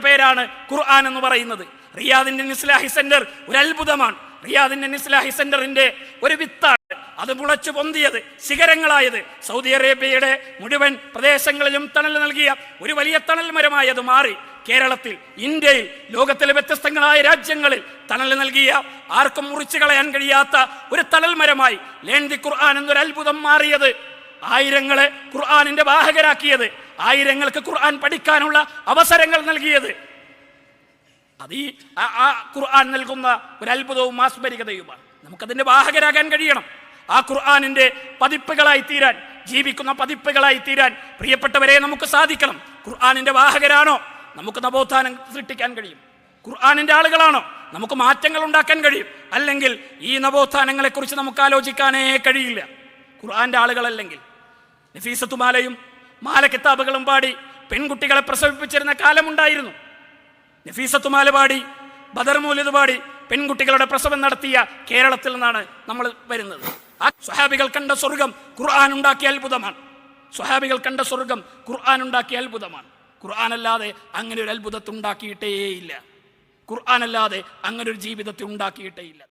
പേരാണ് ഖുർആൻ എന്ന് പറയുന്നത്. റിയാദിന്റെ നിസ്ലാഹി സെന്റർ ഒരു അത്ഭുതമാണ്. റിയാദിന്റെ നിസ്ലാഹി സെന്ററിന്റെ ഒരു വിത്താണ് അത് മുളച്ചു പൊന്തിയത് ശിഖരങ്ങളായത്. സൗദി അറേബ്യയുടെ മുഴുവൻ പ്രദേശങ്ങളിലും തണൽ നൽകിയ ഒരു വലിയ തണൽ മരമായി അത് മാറി. കേരളത്തിൽ ഇന്ത്യയിൽ ലോകത്തിലെ വ്യത്യസ്തങ്ങളായ രാജ്യങ്ങളിൽ തണൽ നൽകിയ ആർക്കും മുറിച്ചു കളയാൻ കഴിയാത്ത ഒരു തണൽ മരമായി ദി ഖുർആൻ എന്നൊരു അത്ഭുതം മാറിയത്. ആയിരങ്ങളെ ഖുർആാനിന്റെ വാഹകരാക്കിയത്. ആയിരങ്ങൾക്ക് ഖുർആൻ പഠിക്കാനുള്ള അവസരങ്ങൾ നൽകിയത്. അത് ഈ ആ- ഖുർആൻ നൽകുന്ന ഒരു അത്ഭുതവും ആസ്മരികതയുമാണ് നമുക്കതിന്റെ വാഹകരാകാൻ കഴിയണം. ആ ഖുർആാനിന്റെ പതിപ്പുകളായി തീരാൻ ജീവിക്കുന്ന പതിപ്പുകളായി തീരാൻ പ്രിയപ്പെട്ടവരെ നമുക്ക് സാധിക്കണം. ഖുർആാനിന്റെ വാഹകരാണോ? നമുക്ക് നവോത്ഥാനം സൃഷ്ടിക്കാൻ കഴിയും. ഖുർആാനിന്റെ ആളുകളാണോ? നമുക്ക് മാറ്റങ്ങൾ ഉണ്ടാക്കാൻ കഴിയും. അല്ലെങ്കിൽ ഈ നവോത്ഥാനങ്ങളെക്കുറിച്ച് നമുക്ക് ആലോചിക്കാനേ കഴിയില്ല. ഖുർആന്റെ ആളുകളല്ലെങ്കിൽ നഫീസത്തുമാലയും മാല കിതാബുകളും പാടി പെൺകുട്ടികളെ പ്രസവിപ്പിച്ചിരുന്ന കാലമുണ്ടായിരുന്നു. നഫീസത്തുമാല പാടി ബദർ മൂലിത് പാടി പെൺകുട്ടികളുടെ പ്രസവം നടത്തിയ കേരളത്തിൽ നിന്നാണ് നമ്മൾ വരുന്നത്. ആ സ്വഹാബികൾ കണ്ട സ്വർഗം ഖുർആൻ ഉണ്ടാക്കിയ അത്ഭുതമാണ്. സ്വഹാബികൾ കണ്ട സ്വർഗം ഖുർആൻ ഉണ്ടാക്കിയ അത്ഭുതമാണ്. ഖുർആൻ അല്ലാതെ അങ്ങനെ ഒരു അത്ഭുതത്തെ ഉണ്ടാക്കിയിട്ടേയില്ല. ഖുർആൻ അല്ലാതെ അങ്ങനെ ഒരു ജീവിതത്തെ ഉണ്ടാക്കിയിട്ടേയില്ല.